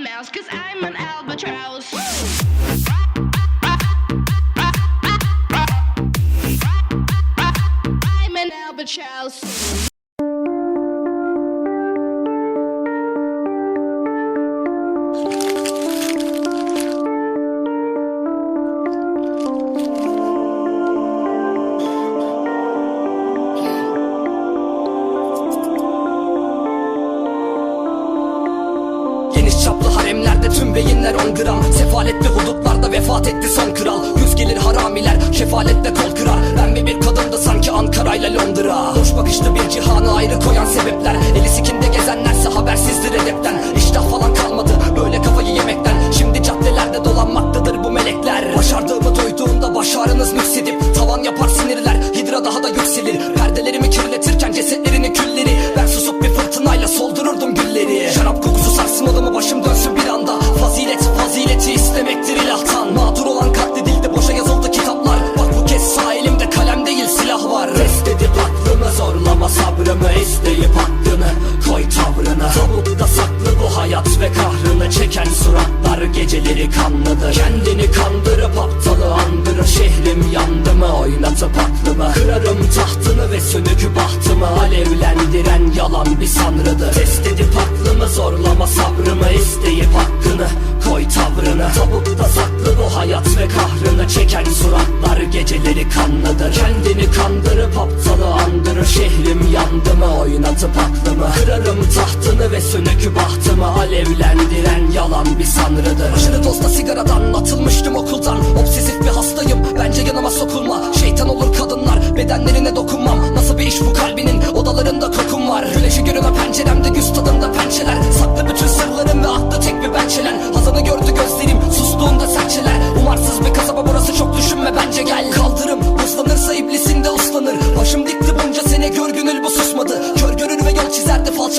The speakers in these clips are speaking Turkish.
mouse, cause I'm an albatross. I'm an albatross. Geniş çaplı haremlerde tüm beyinler on gram. Sefaletli hudutlarda vefat etti son kral. Yüz gelir haramiler şefaletle kol kırar. Ben mi bir kadındı sanki Ankara ile Londra. Boş bakışlı bir cihanı ayrı koyan sebepler. Eli sikinde gezenlerse habersizdir edepten. İştah falan kalmadı böyle kafayı yemekten. Şimdi caddelerde dolanmaktadır bu melekler. Başardığımı duyduğunda baş ağrınız nüksedip Tavan yapar sinirler. Hidra daha da yükselir isteyip hakkını Koy tavrına. Tavukta saklı bu hayat ve kahrını çeken suratlar Geceleri kanlıdır. Kendini kandırıp aptalı andırır. Şehrim yandı mı oynatıp aklımı. Kırarım tahtını ve sönük bahtımı. Alevlendiren yalan bir sanrıdır. Test edip aklımı zorlama sabrımı. İsteyip hakkını Koy tavrına. Tavukta saklı bu hayat ve kahrını çeken suratlar Geceleri kanlıdır. Kendini kandırıp aptalı andırır. Şehrim yandı mı oynatıp aklımı Kırarım tahtını ve sönük bahtımı Alevlendiren yalan bir sanrıdır. Aşırı tozla sigaradan atılmıştım okuldan. Obsesif bir hastayım bence yanıma sokulma. Şeytan olur kadınlar bedenlerine dokunmam. Nasıl bir iş bu kalbinin? Odalarında kokum var. Güneşi görüme penceremde güz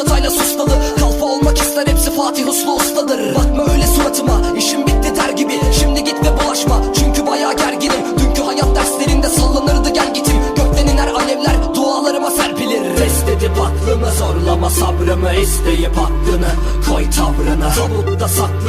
falçatayla susladı Kalfa olmak ister hepsi Fatih Uslu ustadır. Bakma öyle suratıma işim bitti der gibi. Şimdi git ve bulaşma çünkü bayağı gerginim. Dünkü hayat derslerinde sallanırdı gel gitim Gökten iner alevler dualarıma serpilir Test edip aklımı zorlama sabrımı isteyip hakkını Koy tavrına. Tavukta saklı